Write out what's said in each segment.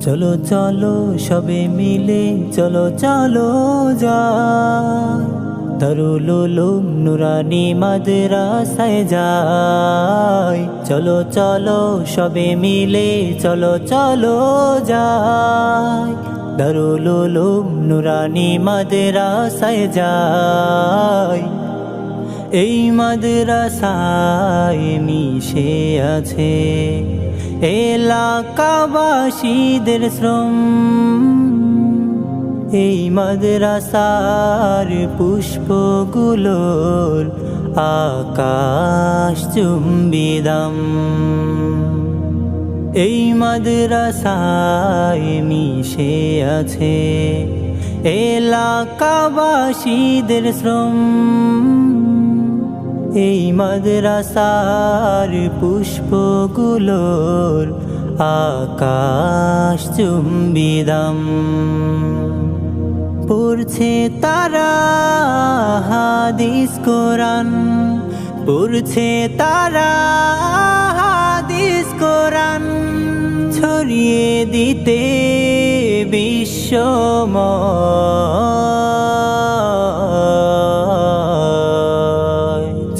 চলো চলো, সবে মিলে, চলো চলো যাই দারুল উলুম নুরানি মাদ্রাসায় যাই। চলো চলো, সবে মিলে, চলো চলো যাই। দারুল উলুম নুরানি মাদ্রাসায় যাই। এই মাদ্রাসায় মিশে আছে এলাকাবাসীদের শ্রম। এই মাদ্রাসার পুষ্পগুলোর আকাশ চুম্বিদম এই মাদ্রাসায় মিশে আছে এলাকাবাসীদের শ্রম। এই মাদ্রাসার পুষ্পগুলোর আকাশ চুম্বিদাম। পড়ছে তারা হাদিস কোরআন, পড়ছে তারা হাদিস কোরআন, ছড়িয়ে দিতে বিশ্বময়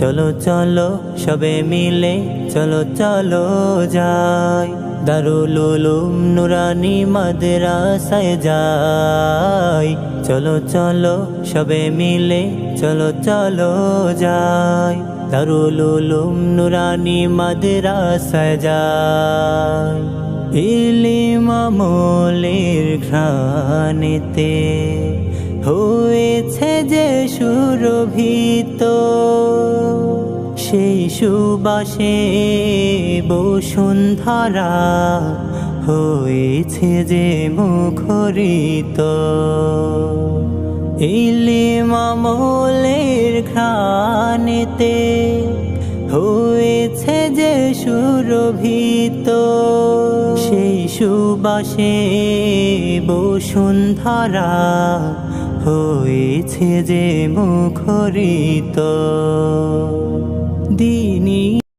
চলো চলো, সবে মিলে, চলো চলো যাই। দারুল উলুম নুরানি মাদ্রাসায় যাই। চলো চলো, সবে মিলে, চলো চলো যাই। দারুল উলুম নুরানি মাদ্রাসায় যাই। ইলিম আমলের ঘ্রাণেতে হয়েছে যে সুরভিত। সেই সুবাসে বসুন্ধরা হয়েছে যে মুখরিত। ইলিম আমলের ঘ্রাণেতে হয়েছে যে সুরভিত। সেই সুবাসে বসুন্ধরা হয়েছে যে মুখরিত। దీని